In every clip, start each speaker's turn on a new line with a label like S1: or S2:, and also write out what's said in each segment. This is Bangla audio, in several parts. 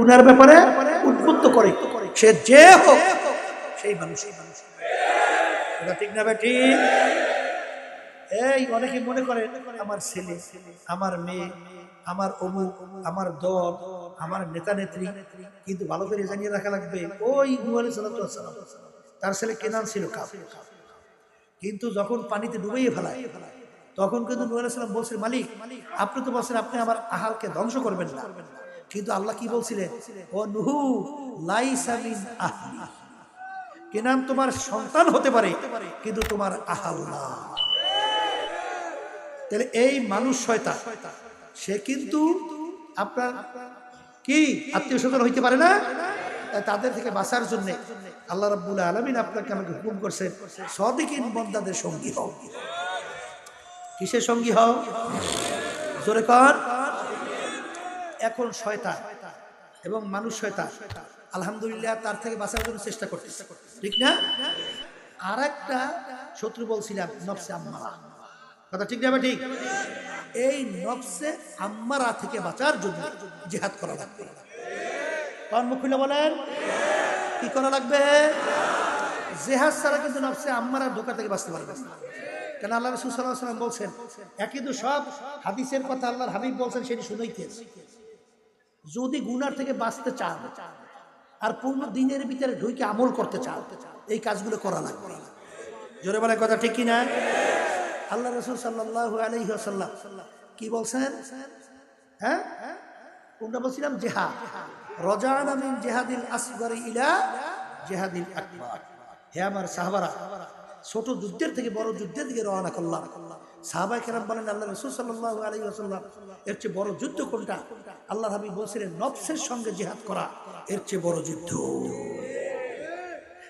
S1: গুনার ব্যাপারে উদ্বুদ্ধ করে। সে যে হোক, সেই মানুষ। সেই মানুষ ঠিক না বেটি এই অনেকে মনে করে, আমার ছেলে, আমার মেয়ে, আমার অমুক, আমার দল, আমার নেতা নেত্রী, কিন্তু ভালো করে জানিয়ে রাখা লাগবে, ওই নুয়ালি সালাম তার ছেলে কেনান ছিল কিন্তু যখন পানিতে ডুবাইয়ে ফেলায়, তখন কিন্তু নুয়াল সালাম বলছেন মালিক, আপনি তো বলছেন আপনি আমার আহালকে ধ্বংস করবেন না। কিন্তু আল্লাহ কি বলছিলেন? ও নুহু লাইসামিন আহলি। কেনান তোমার সন্তান হতে পারে, কিন্তু তোমার আহাল না। তাহলে এই মানুষ শয়তা সে কিন্তু আপনার কি? আত্মীয় স্বজন হইতে পারে না? তাদের থেকে বাঁচার জন্য আল্লাহ রাব্বুল আলমিন আপনাকে আমাকে হুকুম করছেন, সদিকিন বন্দাদের সঙ্গী হও। কিসের সঙ্গী হও? জোরে কর এখন শয়তা এবং মানুষ শয়তা আলহামদুলিল্লাহ তার থেকে বাঁচার জন্য চেষ্টা করতেছে। ঠিক না? আর একটা শত্রু বলছিলাম, নফসে আম্মারা। কথা ঠিক না ঠিক? এই নফসে আম্মারা থেকে বাঁচার জন্য জিহাদ করা লাগবে। কারণ মুখ খুলে বলেন। কি করা লাগবে? জেহাদ ছাড়া কিন্তু নফসে আম্মারা ধোকা থেকে বাঁচতে পারবে কেন আল্লাহ রসুল সাল্লাহ সাল্লাম বলছেন, একই তো সব হাদিসের কথা আল্লাহর হাবিব বলছেন, সেটি শুনেইতেছে যদি গুনার থেকে বাঁচতে চান আর পূর্ণ দিনের ভিতরে ঢুকে আমল করতে চান, এই কাজগুলো করা লাগবে। জোরে বলে কথা ঠিক কিনা? আল্লাহ রসুল সাল্লাহ আলহিহাসাল্লাম কি বলছেন? হ্যাঁ? কোনটা বলছিলাম? জেহা রজান আমিন জেহাদিল আসগর ইলা জেহাদিল আকবর। হে আমার সাহাবারা, ছোট যুদ্ধের থেকে বড় যুদ্ধের দিকে রওনা করলাম। সাহাবাই কেরাম বলেন, আল্লাহ রসুল সাল্লাহ আলী আসাল্লাম এর চেয়ে বড় যুদ্ধ কোনটা? আল্লাহ হাবিব বলছিলেন, নফসের সঙ্গে জেহাদ করা, এর চেয়ে বড় যুদ্ধ।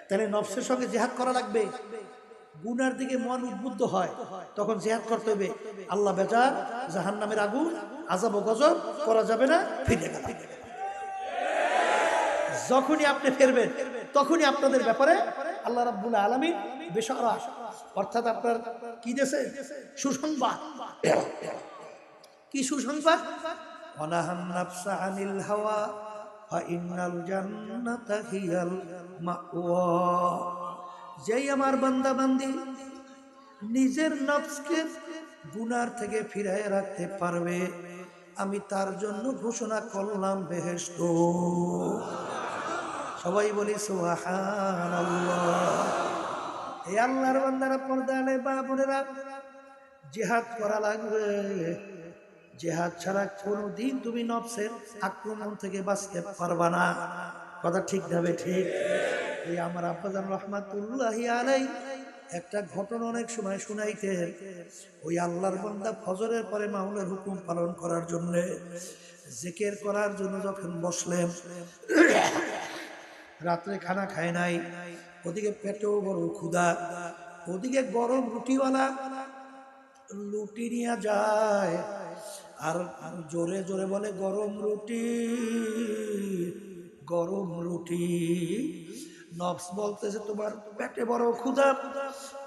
S1: তাহলে নফসের সঙ্গে জেহাদ করা লাগবে? গুনার দিকে মন উদ্বুদ্ধ হয়, তখন জেহাদ করতে হবে। আল্লাহ বেজার জাহান নামের আগুন আজাব ও গজব করা যাবে না, ফিরে গেল। যখনই আপনি ফেরবেন, তখনই আপনাদের ব্যাপারে আল্লাহ রাব্বুল আলমী বেসরা অর্থাৎ আপনার কি দেশে? সুসংবাদ। কি সুসংবাদ? যেই আমার বান্দা বান্দি নিজের নফসকে গুনার থেকে ফিরায় রাখতে পারবে, আমি তার জন্য ঘোষণা করলাম বেহেস্ত সবাই বলি সুহান এই আল্লাহর বান্দারা পর্দালে বা বোনেরা, জেহাদ করা লাগবে। জেহাদ ছাড়া কোনো দিন তুমি নফসের আক্রমণ থেকে বাঁচতে পারবা না। কথা ঠিক যাবে ঠিক? এই আমার আব্বাজান রহমাতুল্লাহ আলাই একটা ঘটনা অনেক সময় শুনাইতে ওই আল্লাহর বান্দা ফজরের পরে মাহুলের হুকুম পালন করার জন্য জেকের করার জন্য যখন বসলেন, রাত্রে খানা খায় নাই। ওদিকে পেটেও বড় ক্ষুদা ওদিকে গরম রুটিওয়ালা লুটি নিয়ে যায়। আর জোরে জোরে বলে, গরম রুটি গরম রুটি। নবস বলতেছে, তোমার পেটে বড় ক্ষুধা,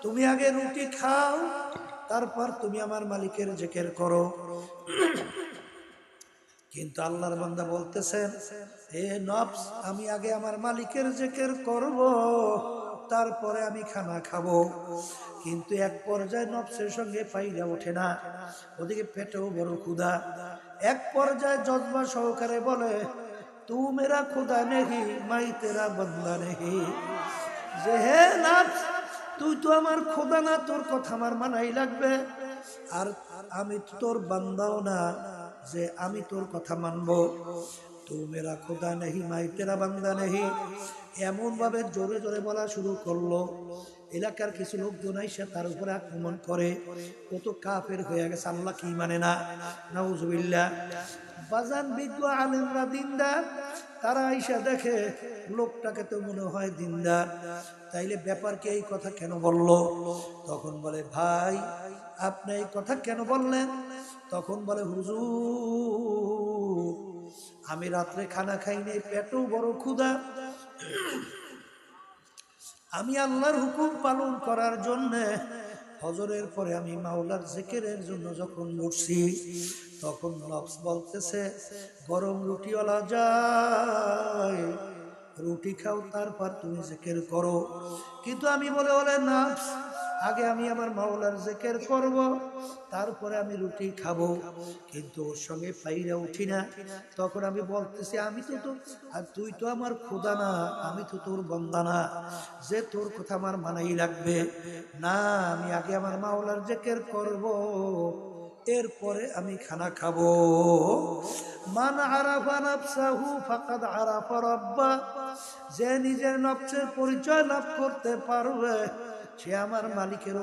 S1: তুমি আগে রুটি খাও, তারপর তুমি আমার মালিকের জেকের করো। কিন্তু আল্লাহর বান্দা বলতেছেন, এ নবস আমি আগে আমার মালিকের জেকের করব, তারপরে আমি খানা খাব। কিন্তু এক পর্যায়ে নবসের সঙ্গে পাইরা ওঠে না। ওদিকে পেটেও বড় ক্ষুধা। এক পর্যায়ে জজবা সহকারে বলে, তু মেরা খুদা নেহি, মাই তেরা বদলা নেহি। যে, হে নবস তুই তো আমার খোদা না, তোর কথা আমার মানাই লাগবে। আর আমি তোর বান্দাও না। যে আমি তোর কথা মানব। তু মেরা খোদা নেহি, মাই তেরা বান্দা নেহি। এমন ভাবে জোরে জোরে বলা শুরু করল। এলাকার কিছু লোকজন এসে তার উপরে আক্রমণ করে। কত কাফের হয়ে গেছে, আল্লাহ কি মানে না? নাউজুবিল্লাহ। বাজান বিজ্ঞ আলেমরা দিনদার তারা আইসা দেখে লোকটাকে তো মনে হয় দিনদার তাইলে ব্যাপারকে এই কথা কেন বলল? তখন বলে, ভাই, আপনি এই কথা কেন বললেন? তখন বলে, হুজুর, আমি রাত্রে খানা খাইনি, পেটও বড় ক্ষুধা। আমি আল্লাহর হুকুম পালন করার জন্য হজরের পরে আমি মাওলার জেকেরের জন্য যখন উঠছি, তখন নফস বলতেছে, গরম রুটিওয়ালা যায়, রুটি খাও, তারপর তুমি জেকের করো। কিন্তু আমি বলে বলে নফস আগে আমি আমার মাওলার জেকের করব, তারপরে আমি রুটি খাব। কিন্তু ওর সঙ্গে পাইরা উঠি না। তখন আমি বলতেছি, আমি তো তো আর তুই তো আমার খোদা না, আমি তো তোর বন্দা না। যে তোর কথা আমার মানাই লাগবে। না, আমি আগে আমার মাওলার জেকের করব, এরপরে আমি খানা খাব। মান আরাফা নাফসাহু ফাকাদ আরাফা রাব্বা, যে নিজের নফসের পরিচয় লাভ করতে পারবে সে আমার মালিকের